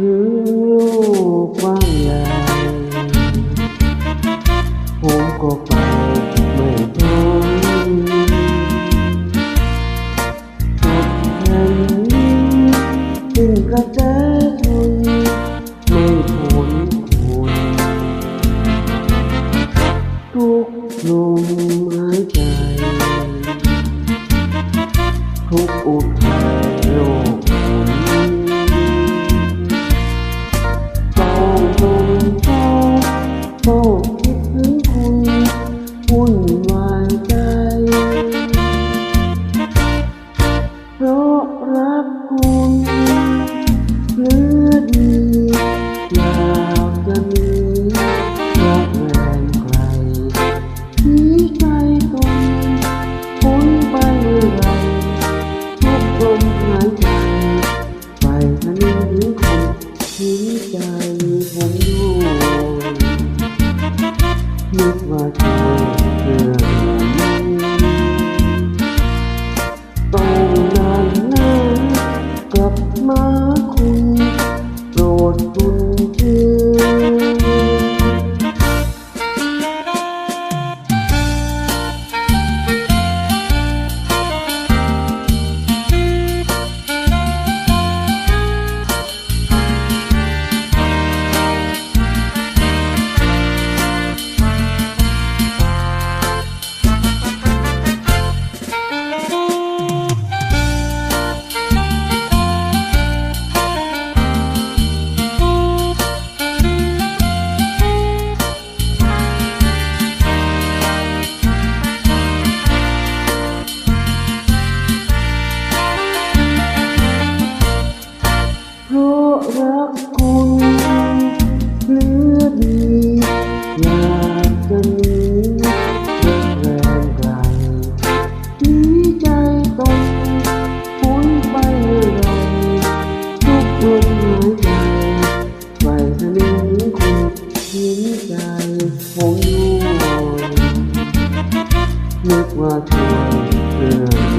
รู้กว้างใหญ่ผมก็ไปไม่พ้นจุดแห่งนี้ตึงกระแสชนไม่พ้นคนทุกลมหายใจ เ yeah uh, โอ้ยนึกว่าเธอเพื่อ